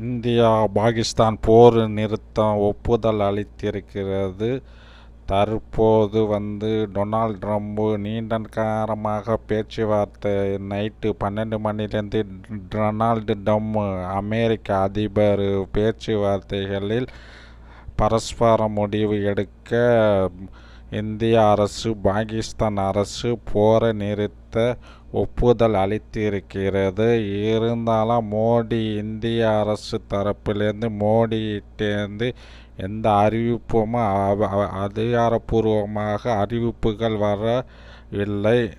India Pakistan போர் நிறுத்தம் ஒப்புதல் அளித்திருக்கிறது. தற்போது வந்து டொனால்ட் ட்ரம்ப்பு நீண்ட காலமாக பேச்சுவார்த்தை நைட்டு பன்னெண்டு மணிலேருந்து டொனால்டு ட்ரம்ப் அமெரிக்க அதிபர் பேச்சுவார்த்தைகளில் பரஸ்பர முடிவு எடுக்க இந்திய அரசு பாகிஸ்தான் அரசு போரை நிறுத்த ஒப்புதல் அளித்திருக்கிறது. இருந்தாலும் மோடி இந்திய அரசு தரப்பிலிருந்து மோடியிட்டேருந்து எந்த அறிவிப்பும் அதிகாரப்பூர்வமாக அறிவிப்புகள் வரவில்லை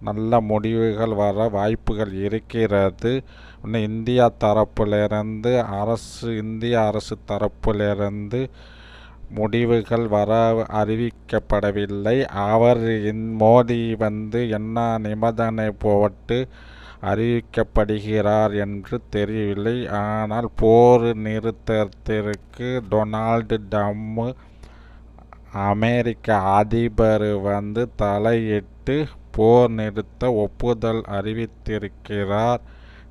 நல்ல முடிவுகள் வர வாய்ப்புகள் இருக்கிறது. இன்னும் இந்தியா தரப்பிலிருந்து அரசு இந்திய அரசு தரப்பிலிருந்து முடிவுகள் வர அறிவிக்கப்படவில்லை. அவர் மோடி வந்து என்ன நிபந்தனை போட்டு அறிவிக்கப்படுகிறார் என்று தெரியவில்லை. ஆனால் போர் நிறுத்தத்திற்கு டொனால்டு டம் அமெரிக்க அதிபர் வந்து தலையிட்டு போர் நிறுத்த ஒப்புதல் அறிவித்திருக்கிறார்.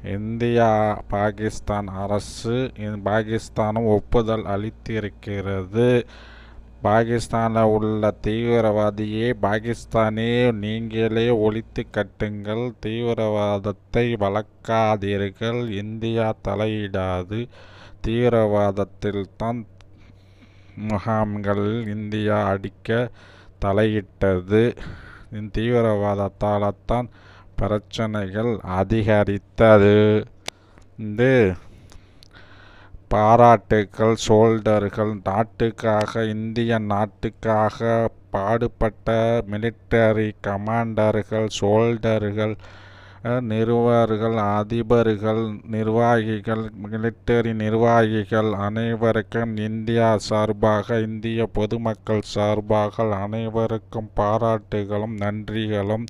இந்தியா பாகிஸ்தான் அரசு பாகிஸ்தானும் ஒப்புதல் அளித்திருக்கிறது. பாகிஸ்தானில் உள்ள தீவிரவாதியே பாகிஸ்தானே நீங்களே ஒழித்து கட்டுங்கள். தீவிரவாதத்தை வளர்க்காதீர்கள். இந்தியா தலையிடாது. தீவிரவாதத்தில் தான் முகாம்களில் இந்தியா அடிக்க தலையிட்டது. தீவிரவாதத்தால்தான் பிரச்சனைகள் அதிகரித்தது. இந்த பாராட்டுக்கள் சோல்டர்கள் நாட்டுக்காக இந்திய நாட்டுக்காக பாடுபட்ட மிலிட்டரி கமாண்டர்கள் சோல்டர்கள் நிறுவர்கள் அதிபர்கள் நிர்வாகிகள் மிலிட்டரி நிர்வாகிகள் அனைவருக்கும் இந்தியா சார்பாக இந்திய பொதுமக்கள் சார்பாக அனைவருக்கும் பாராட்டுகளும் நன்றிகளும்.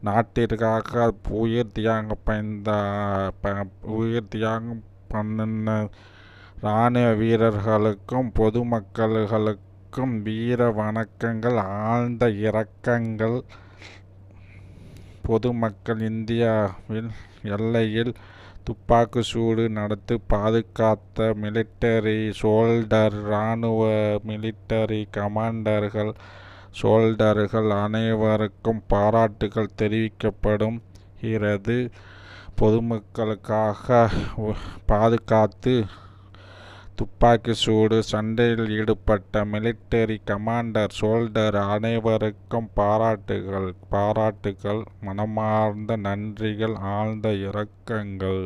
நாட்டிற்காக உயிர் தியாகம் பயந்த உயிர் தியாகம் பண்ணின இராணுவ வீரர்களுக்கும் பொதுமக்களுக்கும் வீர வணக்கங்கள் ஆழ்ந்த இரக்கங்கள் பொதுமக்கள் இந்தியாவில் எல்லையில் துப்பாக்கி சூடு நடத்தி பாதுகாத்த மிலிட்டரி சோல்டர் இராணுவ மிலிட்டரி கமாண்டர்கள் சோல்டர்கள் அனைவருக்கும் பாராட்டுகள் தெரிவிக்கப்படுகிறது பொதுமக்களுக்காக பாதுகாத்து துப்பாக்கி சூடு சண்டையில் ஈடுபட்ட மிலிட்டரி கமாண்டர் சோல்டர் அனைவருக்கும் பாராட்டுகள் பாராட்டுகள் மனமார்ந்த நன்றிகள் ஆழ்ந்த இரக்கங்கள்.